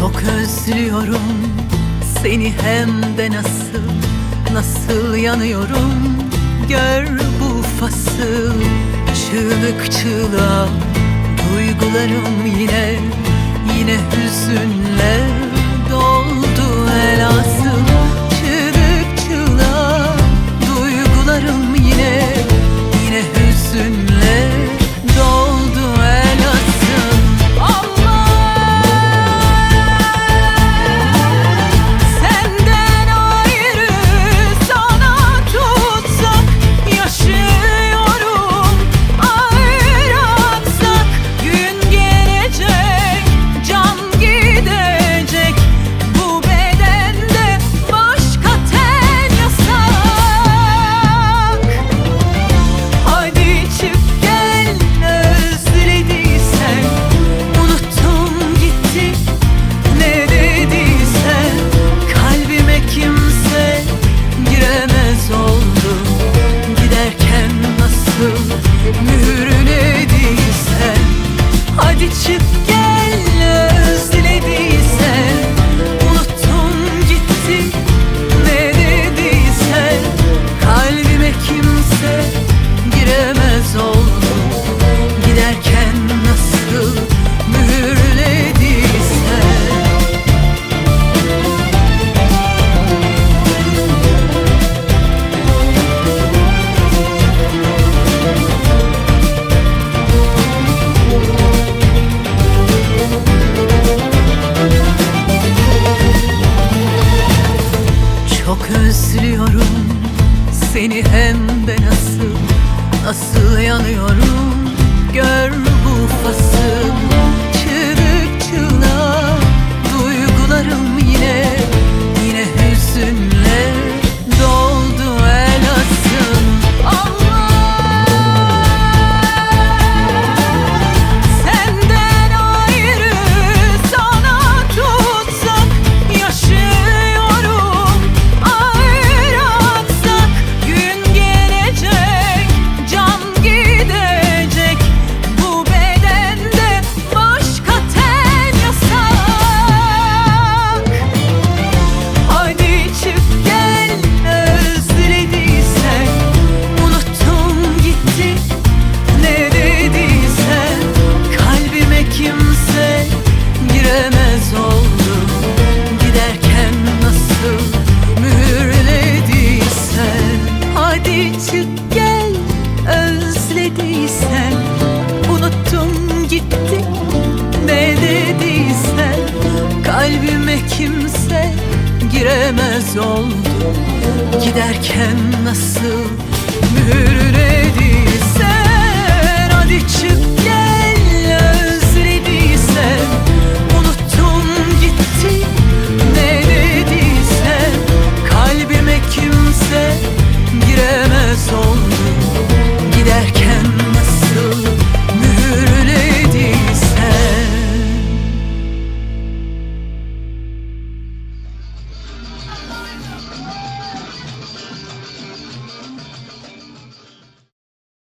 Çok özlüyorum seni hem de nasıl Nasıl yanıyorum. Gör bu fasıl Çığlık çığlığa duygularım yine Yine hüzünle. Çok özlüyorum seni hem de nasıl Nasıl yanıyorum? işittik ne dediyse Kalbime kimse giremez oldu. Giderken nasıl mühürüne